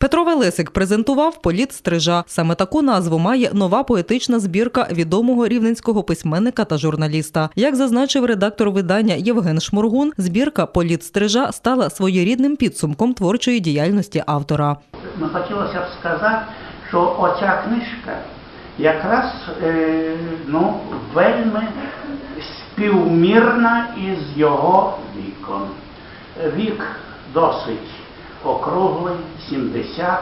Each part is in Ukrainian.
Петро Велесик презентував політ стрижа. Саме таку назву має нова поетична збірка відомого рівненського письменника та журналіста. Як зазначив редактор видання Євген Шмургун, збірка Політ стрижа стала своєрідним підсумком творчої діяльності автора. Ну, хотілося б сказати, що оця книжка якраз е, ну, вельми співмірна із його віком. Вік досить округлий, 70,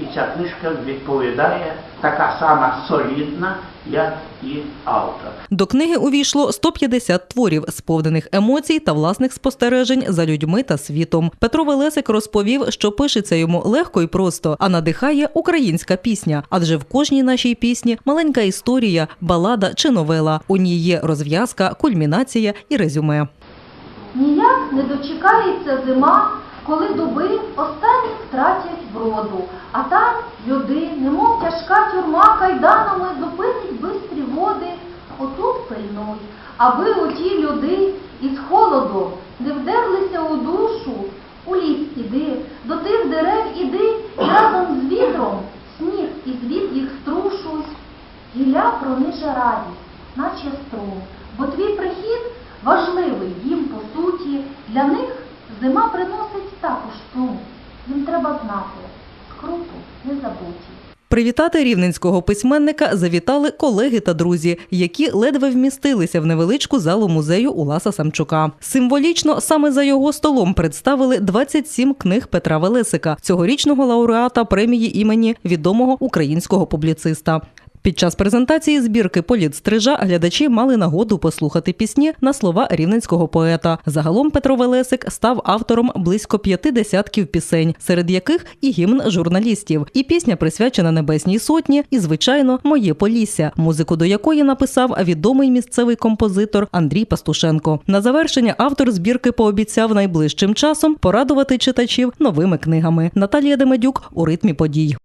і ця книжка відповідає така сама солідна, як і автор. До книги увійшло 150 творів, сповнених емоцій та власних спостережень за людьми та світом. Петро Велесик розповів, що пишеться йому легко і просто, а надихає українська пісня. Адже в кожній нашій пісні маленька історія, балада чи новела. У ній є розв'язка, кульмінація і резюме. Ніяк не дочекається зима, коли дуби останні втратять вроду, а там люди, немов тяжка тюрма кайданами зупинить бистрі води. Отут пильнуй, аби оті люди із холодом не вдерлися у душу. У ліс іди, до тих дерев іди, разом з вітром сніг і звід їх струшусь. Гілля прониже радість, наче струм, бо твій прихід важливий їм по суті. Для них зима приносить також сум. Їм треба знати, скруту не забуті. Привітати рівненського письменника завітали колеги та друзі, які ледве вмістилися в невеличку залу музею Уласа Самчука. Символічно саме за його столом представили 27 книг Петра Велесика, цьогорічного лауреата премії імені відомого українського публіциста. Під час презентації збірки Політ стрижа глядачі мали нагоду послухати пісні на слова рівненського поета. Загалом Петро Велесик став автором близько п'яти десятків пісень, серед яких і гімн журналістів, і пісня присвячена Небесній Сотні, і звичайно, Моє Полісся, музику до якої написав відомий місцевий композитор Андрій Пастушенко. На завершення автор збірки пообіцяв найближчим часом порадувати читачів новими книгами. Наталія Демедюк у ритмі подій.